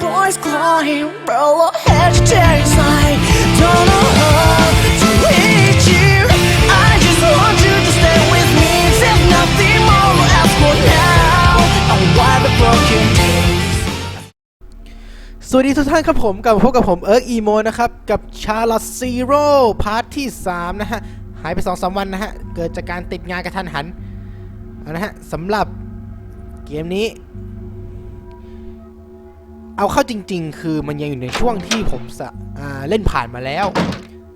voice crying, bro, hashtag inside. Don't know how to reach you. I just want you to stay with me. There's nothing more else for now. And why the broken days? สวัสดีทุกท่านครับผมกลับมาพบกับผมเอิร์กอีโมนะครับ กับชาร์ลอตซีโร่พาร์ทที่ 3 นะฮะ หายไป2อสวันนะฮะ เกิดจากการติดงานกระทันหันเอานะฮะสำหรับเกมนี้ เอาเข้าจริง ๆ คือมันยังอยู่ในช่วงที่ผมสะอ่าเล่นผ่านมาแล้ว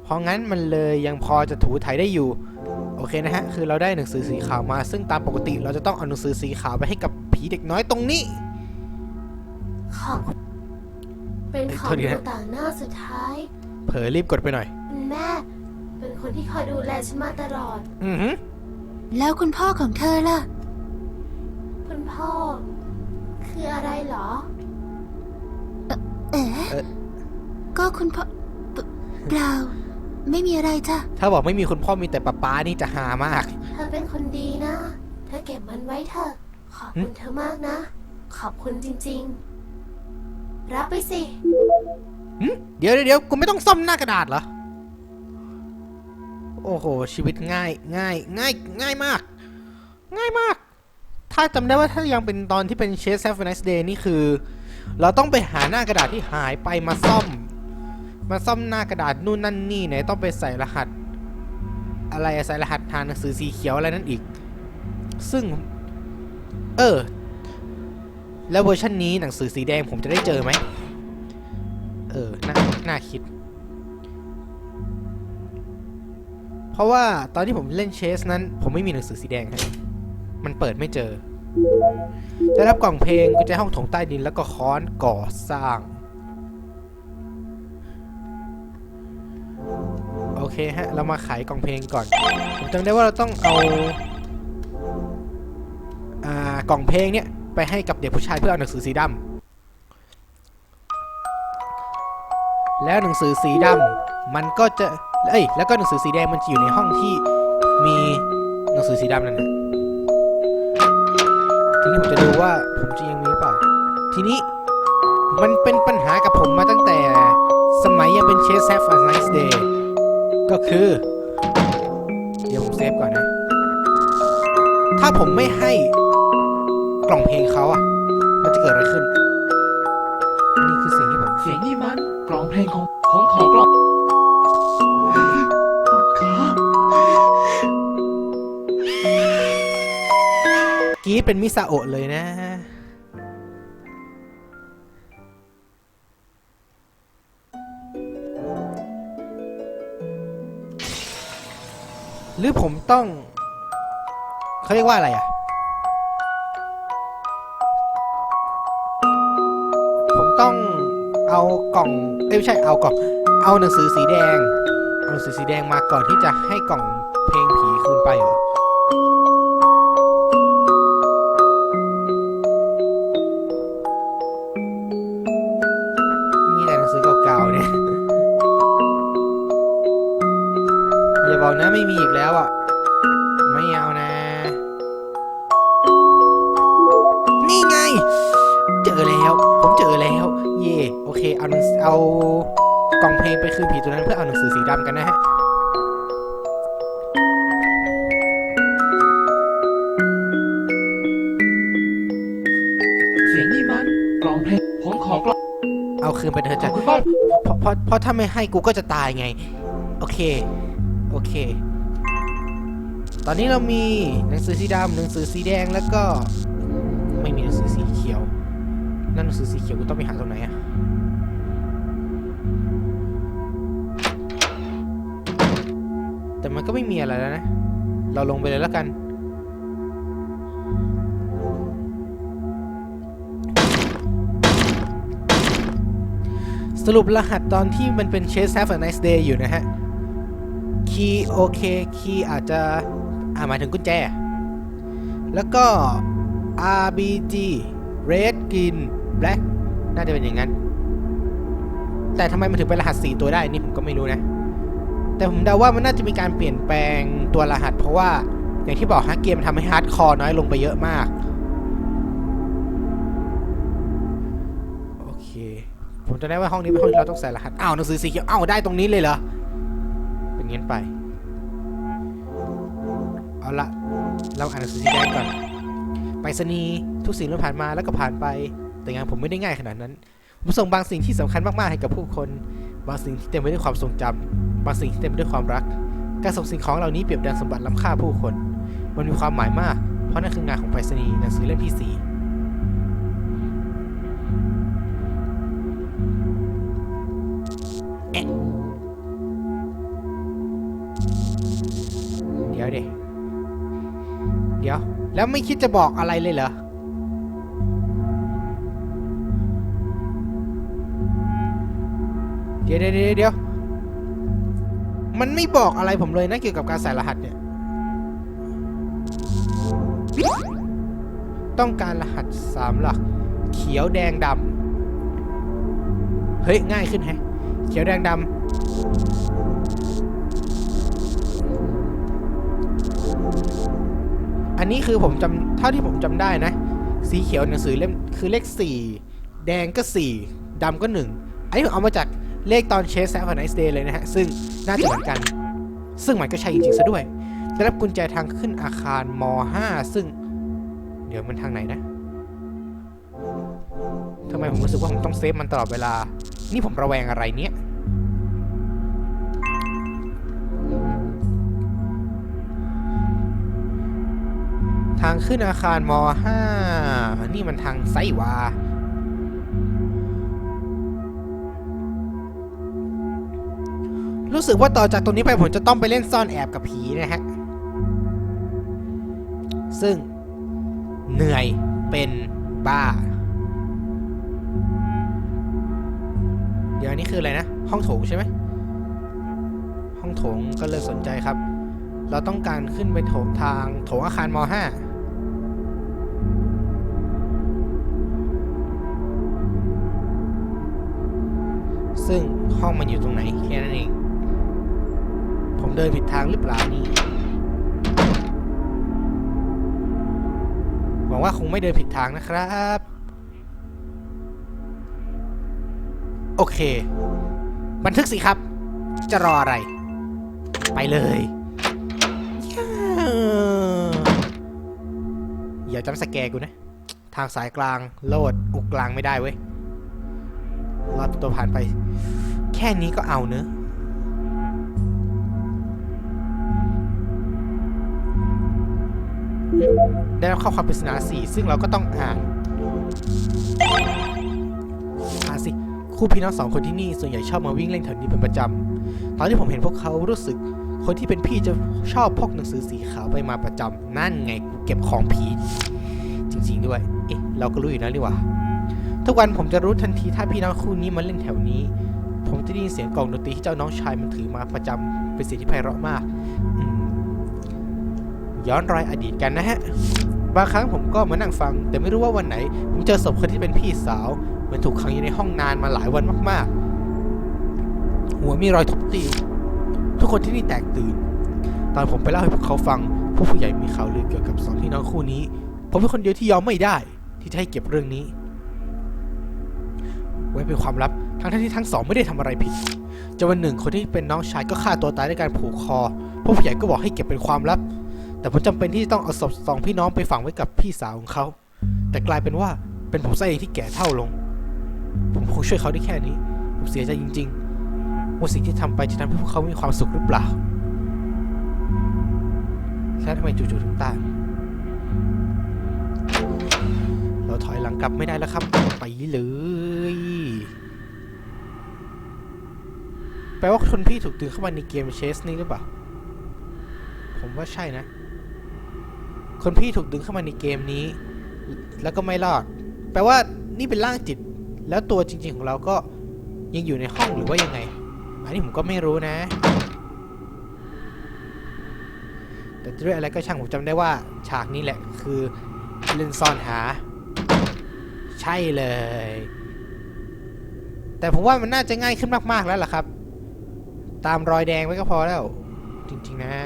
เพราะงั้นมันเลยยังพอจะถูถ่ายได้อยู่ โอเคนะฮะ คือเราได้หนังสือสีขาวมา ซึ่งตามปกติเราจะต้องเอาหนังสือสีขาวไปให้กับผีเด็กน้อยตรงนี้ ของเป็นของโทษทีนะต่างหน้าสุดท้าย เผลอรีบกดไปหน่อยคุณแม่ เป็นคนที่คอยดูแลฉันมาตลอด อือหือแล้วคุณพ่อของเธอล่ะ คุณพ่อ คืออะไรเหรอ เอ๋ก็คุณพ่อเปเปล่า ไม่มีอะไรจ้ะ ถ้าบอกไม่มีคุณพ่อมีแต่ป๊าป๊านี่จะหามาก เธอเป็นคนดีนะ เธอเก็บมันไว้เถอะ ขอบคุณเธอมากนะ ขอบคุณจริง ๆ รับไปสิ หึเดี๋ยวเดี๋ยวเดี๋ยวกูไม่ต้องซ่อมหน้ากระดาษเหรอ โอ้โห ชีวิตง่ายง่ายง่ายง่ายมาก ง่ายมาก ถ้าจำได้ว่าถ้ายังเป็นตอนที่เป็นเชสแซฟเนสเดย์นี่คือ เราต้องไปหาหน้ากระดาษที่หายไปมาซ่อม มาซ่อมหน้ากระดาษนู่นนั่นนี่ไหนต้องไปใส่รหัส อะไรใส่รหัสทางหนังสือสีเขียวอะไรนั่นอีก ซึ่ง เออ แล้วเวอร์ชันนี้หนังสือสีแดงผมจะได้เจอไหมเออน่าน่าคิด เพราะว่าตอนที่ผมเล่นเชสนั้น ผมไม่มีหนังสือสีแดงครับมันเปิดไม่เจอ ได้รับกล่องเพลงกุญแจห้องโถงใต้ดินแล้วก็ค้อนก่อสร้าง โอเคฮะ เรามาขายกล่องเพลงก่อน ผมจำได้ว่าเราต้องเอาอ่ากล่องเพลงเนี่ย ไปให้กับเด็กผู้ชายเพื่อเอาหนังสือสีดำแล้วหนังสือสีดำมันก็จะ เอ้ย แล้วก็หนังสือสีแดงมันจะอยู่ในห้องที่มีหนังสือสีดำนั่นแหละ ทีนี้ผมจะดูว่าผมจะยังมีหรือเปล่า ทีนี้มันเป็นปัญหากับผมมาตั้งแต่สมัยยังเป็นเชสแซฟอ n i ์ e Day ก็คือ เดี๋ยวผมเซฟก่อนนะ ถ้าผมไม่ให้กล่องเพลงเขาอะมันจะเกิดอะไรขึ้น นี่คือสิ่งที่ผม เสียงนี่มันกล่องเพลงของผมขอกล่อง เป็นมิซาโอะเลยนะหรือผมต้อง เขาเรียกว่าอะไรอะ ผมต้องเอากล่องเอ้ไม่ใช่เอากล่อง เอาหนังสือสีแดง เอาหนังสือสีแดงมาก่อนที่จะให้กล่อง บอกนะไม่มีอีกแล้วอะ ไม่เอานะ นี่ไง เจอแล้ว ผมเจอแล้ว เย่โอเค เอาหนังเอากล่องเพลงไปคืนผีตัวนั้นเพื่อเอาหนังสือสีดำกันนะฮะเสียงนี่มันกล่องเพลงผมขอกล่องเอาคืนไปเถอะขอจ้ะบคุณมากเพราะเพราะเพราะถ้าไม่ให้กูก็จะตายไง โอเคโอ เค ตอนนี้เรามีหนังสือสีดำหนังสือสีแดงแล้วก็ไม่มีหนังสือสีเขียว นั่นหนังสือสีเขียวกูต้องไปหาตรงไหนอะแต่มันก็ไม่มีอะไรแล้วนะ เราลงไปเลยแล้วกัน สรุปรหัสตอนที่มันเป็น Chase Have a Nice Day อยู่นะฮะ คีย์โอเคคีย์อาจจะอ่าหมายถึงกุญแจ แล้วก็ RBG Red Green Black น่าจะเป็นอย่างนั้น แต่ทำไมมันถึงเป็นรหัส 4 ตัวได้นี่ผมก็ไม่รู้นะ แต่ผมเดาว่ามันน่าจะมีการเปลี่ยนแปลงตัวรหัส เพราะว่าอย่างที่บอกฮะเกมทำให้ฮาร์ดคอร์น้อยลงไปเยอะมาก โอเค ผมจะได้ว่าห้องนี้เป็นห้องที่เราต้องใส่รหัส อ้าวหนังสือสีเขียว อ้าวได้ตรงนี้เลยเหรอ องี้ไป เอาละเราอ่านหนังสือสีแดงก่อน ไปสนีทุกสิ่งที่ผ่านมาแล้วก็ผ่านไป แต่งานผมไม่ได้ง่ายขนาดนั้น ผมส่งบางสิ่งที่สำคัญมากๆให้กับผู้คน บางสิ่งที่เต็มไปด้วยความทรงจำ บางสิ่งที่เต็มไปด้วยความรัก การส่งสิ่งของเหล่านี้เปรียบดังสมบัติล้ำค่าผู้คน มันมีความหมายมาก เพราะนั่นคืองานของไปรษณีย์หนังสือเล่มที่4 แล้วไม่คิดจะบอกอะไรเลยเหรอ เดี๋ยวเดี๋ยวเดี๋ยว มันไม่บอกอะไรผมเลยนะเกี่ยวกับการใส่รหัสเนี่ย ต้องการรหัสสามหลัก เขียวแดงดำ เฮ้ย ง่ายขึ้นแฮะ เขียวแดงดำ นนี้คือผมจำเท่าที่ผมจำได้นะ สีเขียวหนังสือเล่มคือเลข 4 แดงก็ 4ดำก็ 1 อันนี้ผมเอามาจากเลขตอนเชสแซฟไนส์เดย์เลยนะฮะ ซึ่งน่าจะเหมือนกัน ซึ่งมันก็ใช่จริงๆซะด้วย ได้รับกุญแจทางขึ้นอาคารม .5 ซึ่ง เดี๋ยวมันทางไหนนะทำไมผมรู้สึกว่าผมต้องเซฟมันตลอดเวลา นี่ผมระแวงอะไรเนี่ย ทางขึ้นอาคารม .5 นี่มันทางไซวารู้สึกว่าต่อจากตรงนี้ไปผมจะต้องไปเล่นซ่อนแอบกับผีนะฮะ ซึ่งเหนื่อยเป็นบ้า เดี๋ยวนนี้คืออะไรนะ ห้องโถงใช่ไหม ห้องโถงก็เลยสนใจครับ เราต้องการขึ้นไปโถงทางโถงอาคารม .5 ซึ่งห้องมันอยู่ตรงไหนแค่นั้นเอง ผมเดินผิดทางหรือเปล่านี่หวังว่าคงไม่เดินผิดทางนะครับ โอเค บันทึกสิครับ จะรออะไร ไปเลยอย่าจำสแกกูนะ ทางสายกลางโลดอุกกลางไม่ได้เว้ย รอดตัวผ่านไป แค่นี้ก็เอาเนอะได้รับข้อความปริศนาสี่ซึ่งเราก็ต้องอ่านอ่านสิ คู่พี่น้องสองคนที่นี่ส่วนใหญ่ชอบมาวิ่งเล่นแถวนี้เป็นประจำ ตอนที่ผมเห็นพวกเขารู้สึก คนที่เป็นพี่จะชอบพกหนังสือสีขาวไปมาประจำ นั่นไงเก็บของผี จริง ๆ ด้วย เอ๊ะ เราก็รู้อยู่แล้วนี่หว่า ทุกวันผมจะรู้ทันทีถ้าพี่น้องคู่นี้มาเล่นแถวนี้ ผมจะได้ยินเสียงกล่องดนตรีที่เจ้าน้องชายมันถือมาประจำเป็นเสียงที่ไพเราะมาก ย้อนรอยอดีตกันนะฮะ บางครั้งผมก็มานั่งฟัง แต่ไม่รู้ว่าวันไหน ผมเจอศพคนที่เป็นพี่สาวมันถูกขังอยู่ในห้องนานมาหลายวันมาก ๆ หัวมีรอยทุบตี ทุกคนที่นี่แตกตื่น ตอนผมไปเล่าให้พวกเขาฟังผู้ผู้ใหญ่มีข่าวลือเกี่ยวกับสองพี่น้องคู่นี้ ผมเป็นคนเดียวที่ยอมไม่ได้ ที่จะให้เก็บเรื่องนี้ ไว้เป็นความลับ ทั้งที่ทั้งสองไม่ได้ทำอะไรผิดจนวันหนึ่งคนที่เป็นน้องชายก็ฆ่าตัวตายด้วยการผูกคอผู้ผู้ใหญ่ก็บอกให้เก็บเป็นความลับ แต่ผมจำเป็นที่ต้องเอาศพสองพี่น้องไปฝังไว้กับพี่สาวของเขา แต่กลายเป็นว่าเป็นผมซะเองที่แก่เท่าลง ผมคงช่วยเขาได้แค่นี้ ผมเสียใจจริงๆ ว่าสิ่งที่ทำไปจะทำให้พวกเขามีความสุขหรือเปล่า แล้วทำไมจู่ๆถึงตายเราถอยหลังกลับไม่ได้แล้วครับ ไปเลย แปลว่าคนพี่ถูกดึงเข้ามาในเกมเชสนี่หรือเปล่า ผมว่าใช่นะ คนพี่ถูกดึงเข้ามาในเกมนี้ แล้วก็ไม่รอด แปลว่านี่เป็นร่างจิต แล้วตัวจริง ๆ ของเราก็ยังอยู่ในห้องหรือว่ายังไง อันนี้ผมก็ไม่รู้นะ แต่ด้วยอะไรก็ช่างผมจำได้ว่า ฉากนี้แหละคือเล่นซ่อนหา ใช่เลย แต่ผมว่ามันน่าจะง่ายขึ้นมาก ๆ แล้วล่ะครับ ตามรอยแดงไว้ก็พอแล้ว จริง ๆ นะ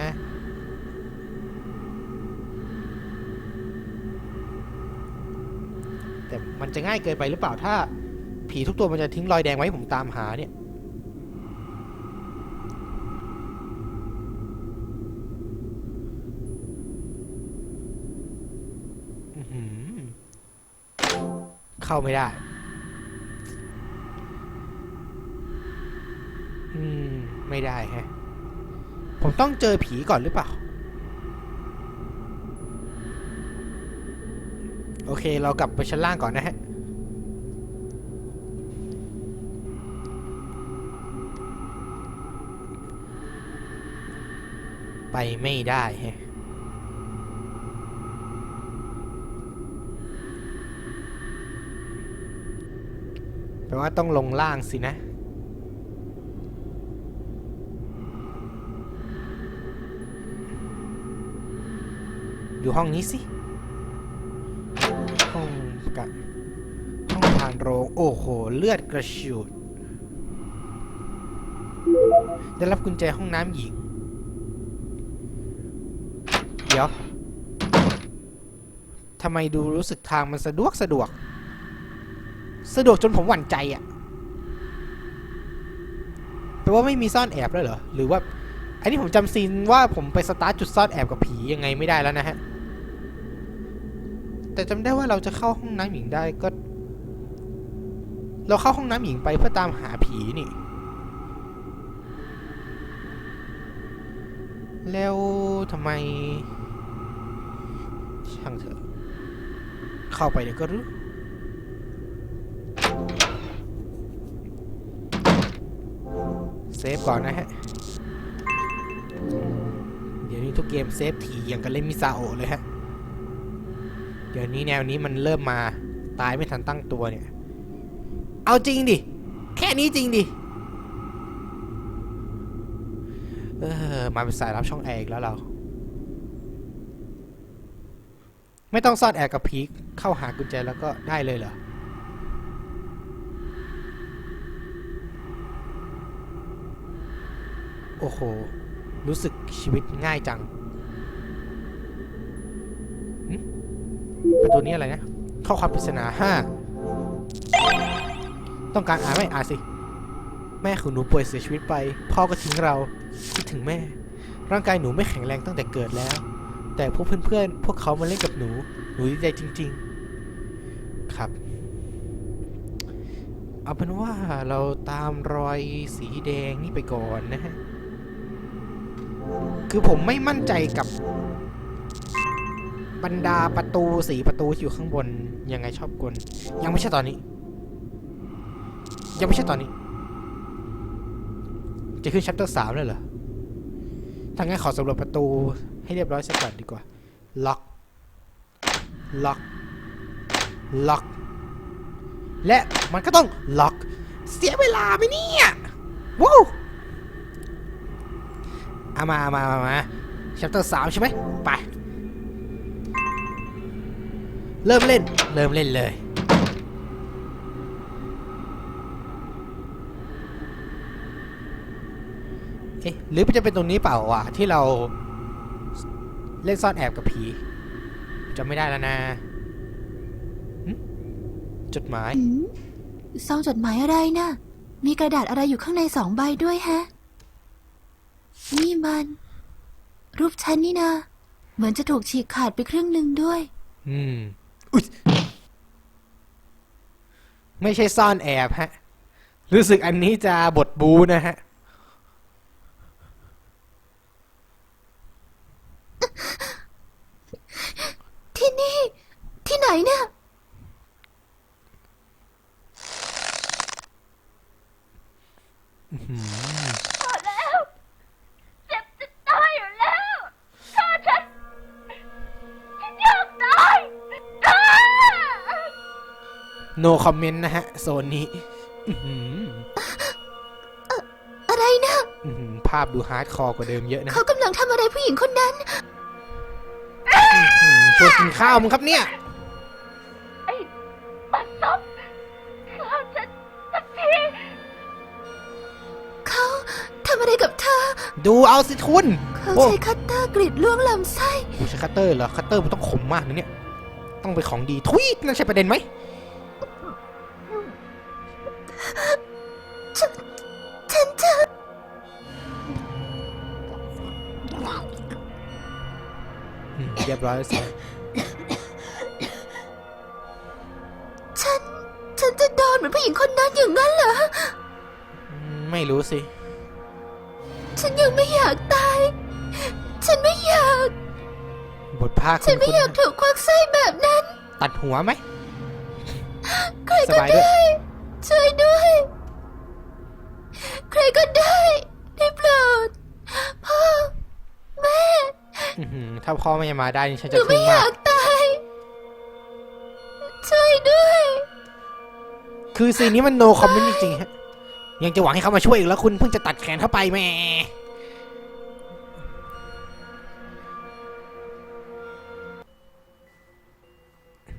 แต่มันจะง่ายเกินไปหรือเปล่าถ้า ผีทุกตัวมันจะทิ้งรอยแดงไว้ให้ผมตามหาเนี่ยเข้าไม่ได้ อืม ไม่ได้ฮะ ผมต้องเจอผีก่อนหรือเปล่า โอเคเรากลับไปชั้นล่างก่อนนะฮะ ไปไม่ได้ฮะแปลว่าต้องลงล่างสินะ ดูห้องนี้สิ ห้องกับห้องผ่านโรง โอ้โห เลือดกระชูด ได้รับกุญแจห้องน้ำหญิง เดี๋ยว ทำไมดูรู้สึกทางมันสะดวกสะดวก สะดวกจนผมหวั่นใจอะ่ะแปลว่าไม่มีซ่อนแอบแล้วเหรอ หรือว่า อันนี้ผมจำซีนว่าผมไปสตาร์ทจุดซ่อนแอบกับผียังไงไม่ได้แล้วนะฮะ แต่จำได้ว่าเราจะเข้าห้องน้ำหญิงได้ก็ เราเข้าห้องน้ำหญิงไปเพื่อตามหาผีนี่ แล้วทำไม ช่างเถอะ เข้าไปเดี๋ยวก็รู้เซฟก่อนนะฮะ เดี๋ยวนี้ทุกเกมเซฟถี่อย่างกันเล่นมิซาโอเลยฮะ เดี๋ยวนี้แนวนี้มันเริ่มมาตายไม่ทันตั้งตัวเนี่ย เอาจริงดิ แค่นี้จริงดิ เออ มาเป็นสายรับช่องแอร์อีกแล้วเรา ไม่ต้องซ่อนแอบกับพีคเข้าหากุญแจแล้วก็ได้เลยเหรอโอ้โห รู้สึกชีวิตง่ายจัง ประตูนี้อะไรนะ ข้อความปริศนาห้าต้องการอ่านไม่อ่านสิ แม่ของหนูป่วยเสียชีวิตไป พ่อก็ทิ้งเราคิดถึงแม่ ร่างกายหนูไม่แข็งแรงตั้งแต่เกิดแล้ว แต่พวกเพื่อนๆ พวกเขามาเล่นกับหนู หนูดีใจจริง ๆ ครับ เอาเป็นว่าเราตามรอยสีแดงนี่ไปก่อนนะฮะ คือผมไม่มั่นใจกับ บรรดาประตูสีประตูที่อยู่ข้างบนยังไงชอบกลยังไม่ใช่ตอนนี้ ยังไม่ใช่ตอนนี้ จะขึ้นชัปเตอร์สามเลยเหรอถ้างั้นขอสำรวจประตูให้เรียบร้อยสักก่อนดีกว่า ล็อก ล็อก ล็อก และมันก็ต้องล็อก เสียเวลาไหมเนี่ยว้าวเอามาเอามาเอามาชัปเตอร์สามใช่ไหมไป เริ่มเล่น เริ่มเล่นเลย เอ๊ะ หรือมันจะเป็นตรงนี้เปล่าวะที่เราเล่นซ่อนแอบกับผีจำไม่ได้แล้วนะหึจดหมายอืมซองจดหมายอะไรนะ่ะ มีกระดาษอะไรอยู่ข้างในสองใบด้วยฮะ นี่มัน รูปฉันนี่นะ เหมือนจะถูกฉีกขาดไปครึ่งหนึ่งด้วย อืมอุ๊ย ไม่ใช่ซ่อนแอบฮะ รู้สึกอันนี้จะบทบูนะฮะ no comment นะฮะ โซนนี้อื้อหืออะไรนะอื้อหือภาพดูฮาร์ดคอร์กว่าเดิมเยอะนะเขากำลังทำอะไรผู้หญิงคนนั้นอืมชวนกินข้าวมึงครับเนี่ยไอ้บัดซบฆ่าฉันสักทีเขาทำอะไรกับเธอ ดูเอาสิทุนเขาโอ้ใช้คัตเตอร์กรีดล่วงลำไส้โหใช้คัตเตอร์เหรอคัตเตอร์มันต้องคมมากนะเนี่ยต้องเป็นของดีทุยนั่นใช่ประเด็นไหม รียบร้อยแล้วสิฉัน ฉันจะโดนเหมือนผู้หญิงคนนั้นอย่างนั้นเหรออืมไม่รู้สิ ฉันยังไม่อยากตาย ฉันไม่อยาก บทภาคฉันไม่คุณอยากถูกควักไส้แบบนั้น ตัดหัวไหม ใครสก็บายด้วย ได้ช่วยาพ่อไม่มาได้นี่ฉันหจะนูทึ่ไม่งอมายาก กตาย ช่วยด้วย คือซีนนี้มันโนคอมเมนต์จริงๆฮะยังจะหวังให้เขามาช่วยอีกแล้วคุณเพิ่งจะตัดแขนเข้าไปแหม่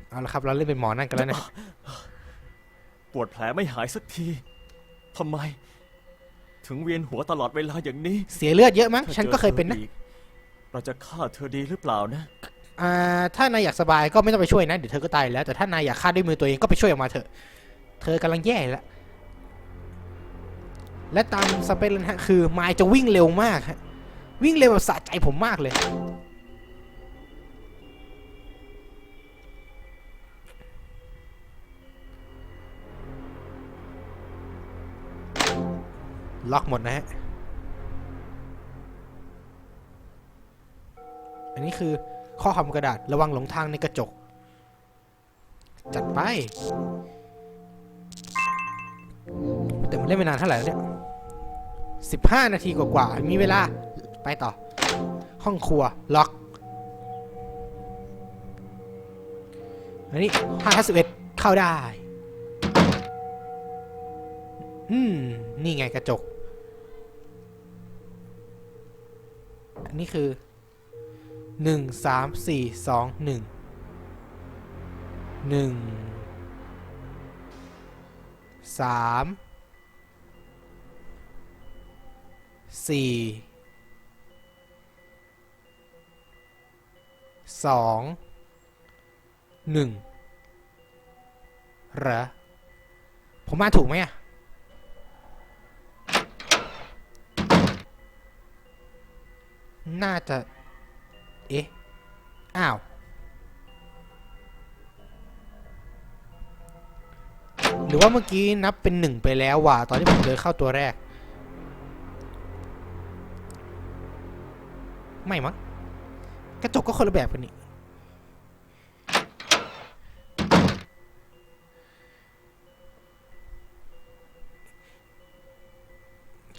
เอาละครับเราเล่นเป็นหมอนั่นกันแล้วนะ ปวดแผลไม่หายสักที ทำไม ถึงเวียนหัวตลอดเวลาอย่างนี้เสียเลือดเยอะมั้งถ้าฉันก็เคยเป็นนะจอธออีก เราจะฆ่าเธอดีหรือเปล่านะ อ่าถ้านายอยากสบายก็ไม่ต้องไปช่วยนะ เดี๋ยวเธอก็ตายอยู่แล้ว แต่ถ้านายอยากฆ่าด้วยมือตัวเองก็ไปช่วยออกมาเถอะ เธอกำลังแย่แล้ว และตามสเปคเลนะฮะคือไมายจะวิ่งเร็วมากฮะ วิ่งเร็วแบบสะใจผมมากเลย ล็อกหมดนะฮะ อันนี้คือข้อความกระดาษระวังหลงทางในกระจก จัดไป แต่มันเล่นไปนานเท่าไหร่แล้วเนี่ยสิบห้านาทีกว่าๆมีเวลาไปต่อ ห้องครัวล็อกอันนี้ห้าสิบเอ็ดเข้าได้ อืม นี่ไงกระจก อันนี้คือ หนึ่งสามสี่สองหนึ่งหนึ่งสามสี่สองหนึ่งเหรอ ผมมาถูกไหมอะน่าจะ เอ๊ะ อ้าว หรือว่าเมื่อกี้นับเป็นหนึ่งไปแล้วว่ะ ตอนที่ผมเดินเข้าตัวแรก ไม่มั้ง กระจกก็คนละแบบกันนี่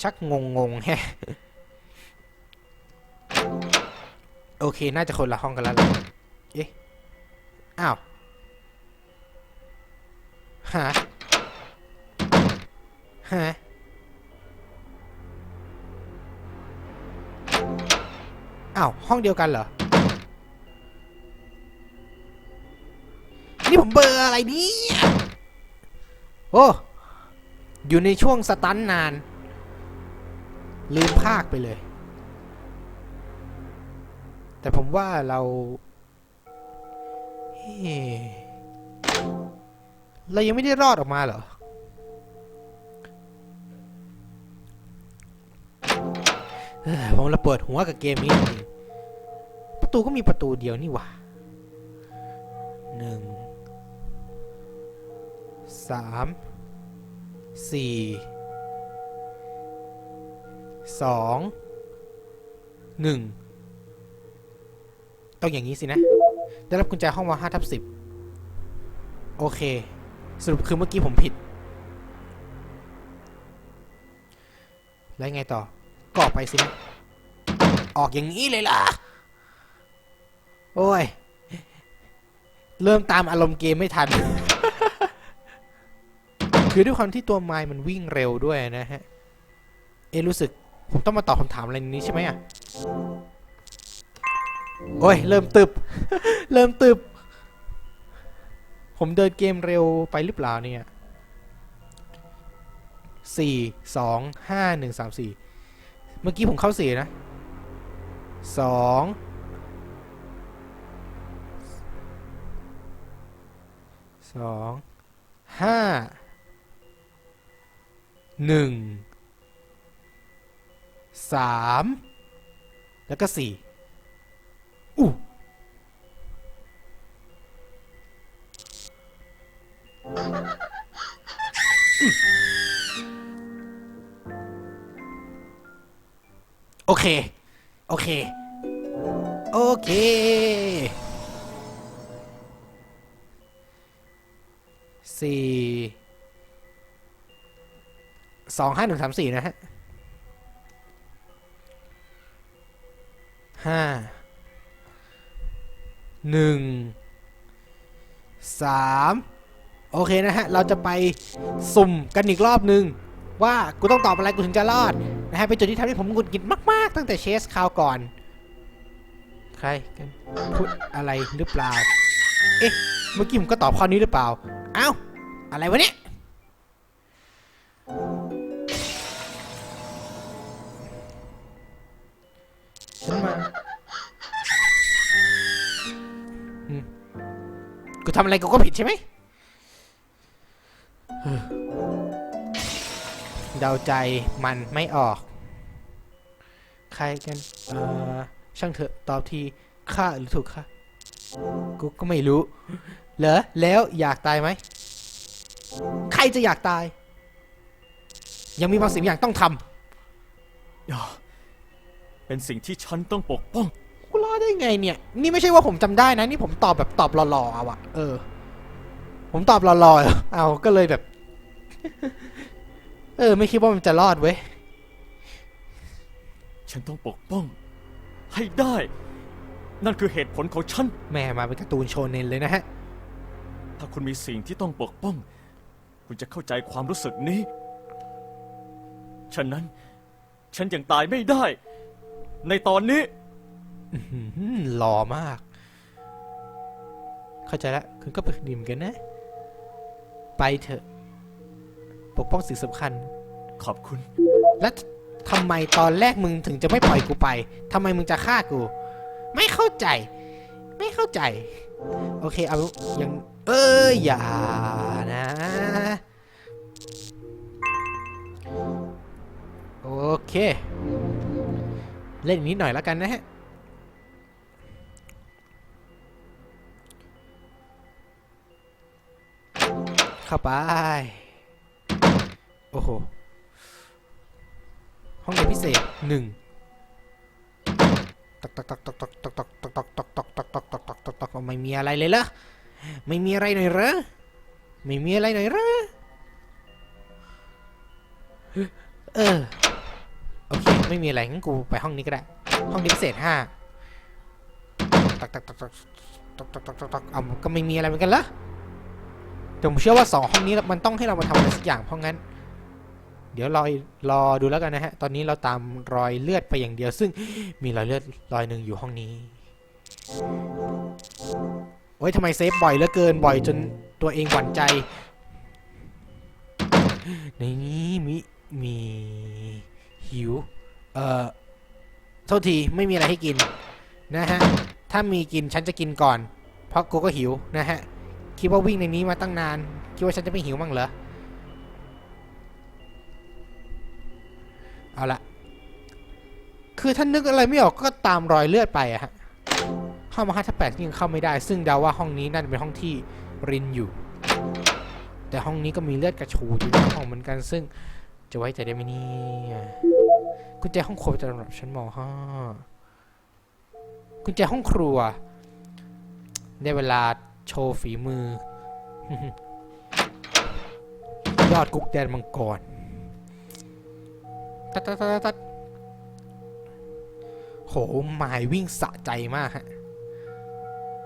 ชักงงงแฮะ โอเค น่าจะคนละห้องกันแล้วล่ะเอ๊ะอ้าวฮะฮะอ้าว ห้องเดียวกันเหรอ นี่ผมเบอร์อะไรเนี่ย โอ้ อยู่ในช่วงสตันนาน ลืมภาคไปเลย แต่ผมว่าเราเรายังไม่ได้รอดออกมาเหรอเอ้ยผมระเปิดหัวกับเกมนี้ ประตูก็มีประตูเดียวนี่หว่าหนึ่งสามสี่สองหนึ่ง ต้องอย่างนี้สินะ ได้รับกุญแจห้องมาห้าทับสิบโอเค สรุปคือเมื่อกี้ผมผิด แล้วไงต่อ ก็ออกไปสินะ ออกอย่างนี้เลยล่ะ โอ้ย เริ่มตามอารมณ์เกมไม่ทัน คือด้วยความที่ตัวไม้มันวิ่งเร็วด้วยนะฮะ เอรู้สึก ผมต้องมาตอบคำถามอะไรนนี้ใช่ไหมอะ โอ้ย เริ่มตึบ เริ่มตึบ ผมเดินเกมเร็วไปหรือเปล่าเนี่ยสี่สองห้าหนึ่งสามสี่เมื่อกี้ผมเข้าสี่นะสองสองห้าหนึ่งสามแล้วก็สี่ โอเค โอเค โอเค สี่สองห้าหนึ่งสามสี่นะฮะห้าหนึ่งสามโอเคนะฮะ เราจะไปสุ่มกันอีกรอบนึง ว่ากูต้องตอบอะไรกูถึงจะรอดนะฮะเป็นจุดที่ทำให้ผมหงุดหงิดมาก ๆ ตั้งแต่เชสคราวก่อน ใครกันพูดอะไรหรือเปล่า เอ๊ะ เมื่อกี้ผมก็ตอบข้อนี้หรือเปล่า เอ้า อะไรวะเนี่ยฉันมาอืมกูทำอะไรกูก็ผิดใช่ไหม ดาใจมันไม่ออก ใครกันเอ่อช่างเถอะตอบทีค่าหรือถูกค่ากูก็ไม่รู้ เหรอ แล้วอยากตายไหม ใครจะอยากตาย ยังมีบางสิ่งอย่างต้องทำอย่าเป็นสิ่งที่ฉันต้องปกป้องกูรอดได้ไงเนี่ย นี่ไม่ใช่ว่าผมจำได้นะ นี่ผมตอบแบบตอบหล่อๆเอาอะเออ ผมตอบหล่อๆเอาก็เลยแบบ เออ ไม่คิดว่ามันจะรอดเว้ย ฉันต้องปกป้อง ให้ได้ นั่นคือเหตุผลของฉัน แม่มาเป็นการ์ตูนโชเนนเลยนะฮะ ถ้าคุณมีสิ่งที่ต้องปกป้อง คุณจะเข้าใจความรู้สึกนี้ ฉะนั้น ฉันยังตายไม่ได้ ในตอนนี้ อื้อหือหล่อมาก เข้าใจแล้วคุณก็เป็นดิมอนกันนะ ไปเถอะ ปกป้องสิ่งสำคัญ ขอบคุณ แล้วทำไมตอนแรกมึงถึงจะไม่ปล่อยกูไปทำไมมึงจะฆ่ากู ไม่เข้าใจ ไม่เข้าใจ โอเคเอายังเอ้ยอย่านะ โอเค เล่นอีกนิดหน่อยแล้วกันนะฮะเข้าไป โอ้โห ห้องเรียนพิเศษหนึ่งตอกตอกตอกตอกตอกตอกตอกตอกตอกตอกตอกตอกตอกตอกตอกตอกตักไม่มีอะไรเลยเหรอไม่มีอะไรหน่อยเหรอไม่มีอะไรหน่อยเหรอเออโอเคไม่มีอะไรงั้นกูไปห้องนี้ก็ได้ ห้องเรียนพิเศษห้าตอกตอกตอกตอกตอกตอกตอกตอกตอกเอาก็ไม่มีอะไรเหมือนกันเหรอแต่ผมเชื่อว่าสองห้องนี้มันต้องให้เรามาทำอะไรสักอย่างเพราะงั้น เดี๋ยวรอรอดูแล้วกันนะฮะ ตอนนี้เราตามรอยเลือดไปอย่างเดียว ซึ่งมีรอยเลือดรอยหนึ่งอยู่ห้องนี้ โอ้ยทำไมเซฟบ่อยเหลือเกินบ่อยจนตัวเองหวั่นใจ ในนี้มีมีหิว เอ่อโทษทีไม่มีอะไรให้กินนะฮะ ถ้ามีกินฉันจะกินก่อน เพราะกูก็หิวนะฮะ คิดว่าวิ่งในนี้มาตั้งนาน คิดว่าฉันจะไม่หิวมั้งเหรอ คือถ้านึกอะไรไม่ออกก็ตามรอยเลือดไปอะฮะห้องมาห้าทับแปดยังเข้าไม่ได้ ซึ่งเดาว่าห้องนี้น่าจะเป็นห้องที่รินอยู่ แต่ห้องนี้ก็มีเลือดกระฉูดอยู่ในห้องเหมือนกัน ซึ่งจะไว้ใจได้ไหมเนี่ยกุญแจห้องครัวจะสำหรับชั้นมห้ากุญแจห้องครัวได้เวลาโชว์ฝีมือ ยอดกุ๊กแดนมังกรตัดตัดตัดตัด โหหมายวิ่งสะใจมากฮะ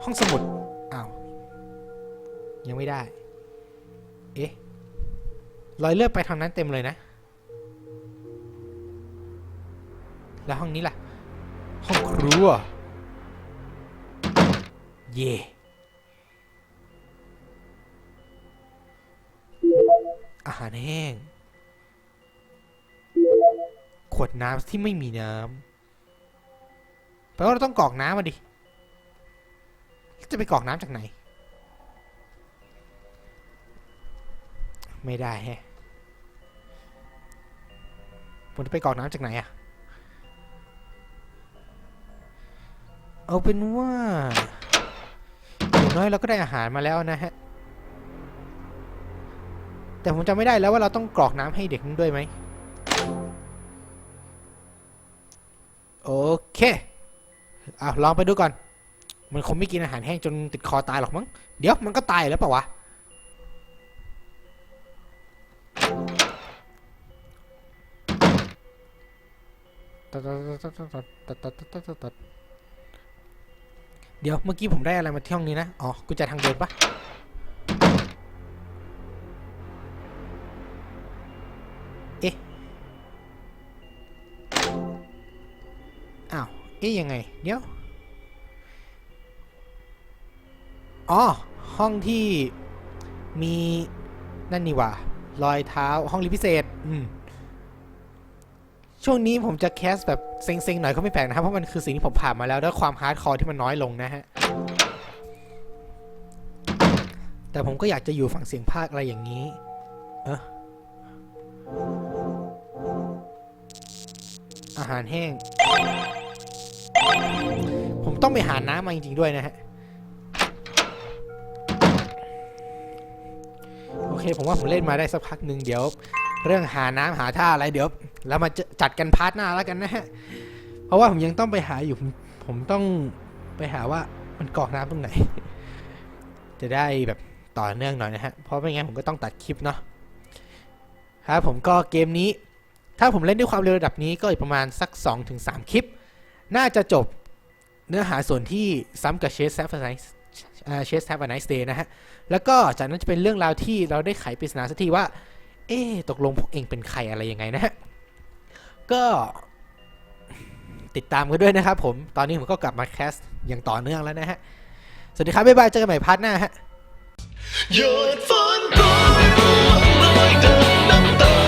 ห้องสมุด อ้าว ยังไม่ได้ เอ๊ะ รอยเลือดไปทางนั้นเต็มเลยนะ แล้วห้องนี้ล่ะ ห้องครัว เย่อาหารแห้ง ขวดน้ำที่ไม่มีน้ำ แปลว่าเราต้องกรอกน้ำมาดิ จะไปกรอกน้ำจากไหน ไม่ได้แฮะผมจะไปกรอกน้ำจากไหนอะเอาเป็นว่าอย่างน้อยเราก็ได้อาหารมาแล้วนะฮะ แต่ผมจำไม่ได้แล้วว่าเราต้องกรอกน้ำให้เด็กนั้นด้วยไหมโอเค อาลองไปดูก่อน มันคงไม่กินอาหารแห้งจนติดคอตายหรอกมั้ง เดี๋ยวมันก็ตายแล้วเปล่าวะ เดี๋ยวเมื่อกี้ผมได้อะไรมาที่ห้องนี้นะ อ๋อ กูจะทางเดินปะ เอ๊ะยังไง เดี๋ยว อ๋อ ห้องที่มีนั่นนี่ว่ารอยเท้าห้องลิพิเศษ อืม ช่วงนี้ผมจะแคสแบบเซ็งๆหน่อยก็ไม่แปลกนะครับ เพราะมันคือสิ่งที่ผมผ่านมาแล้วด้วยความฮาร์ดคอร์ที่มันน้อยลงนะฮะ แต่ผมก็อยากจะอยู่ฝั่งเสียงภาคอะไรอย่างนี้ เอะอาหารแห้ง ต้องไปหาน้ำมาจริงๆด้วยนะฮะ โอเค ผมว่าผมเล่นมาได้สักพักหนึ่งเดี๋ยว เรื่องหาน้ำหาท่าอะไรเดี๋ยวเรามาจัดกันพาร์ทหน้าแล้วกันนะฮะ เพราะว่าผมยังต้องไปหาอยู่ ผมผมต้องไปหาว่ามันกอกน้ำตรงไหน จะได้แบบต่อเนื่องหน่อยนะฮะ เพราะไม่งั้นผมก็ต้องตัดคลิปเนาะ ครับผมก็เกมนี้ ถ้าผมเล่นด้วยความเร็วระดับนี้ก็อีกประมาณสัก 2-3 คลิป น่าจะจบ เนื้อหาส่วนที่ซ้ำกับเชสแซฟไนส์เชสแซฟไนส์เดย์นะฮะ แล้วก็จากนั้นจะเป็นเรื่องราวที่เราได้ไขปริศนาสักทีว่า เอ๊ตกลงพวกเองเป็นใครอะไรยังไงนะฮะ ก็ติดตามกันด้วยนะครับผม ตอนนี้ผมก็กลับมาแคสต์อย่างต่อเนื่องแล้วนะฮะ สวัสดีครับ บ๊ายบาย เจอกันใหม่พาร์ทหน้าฮะหยดฝนโปรยโปรย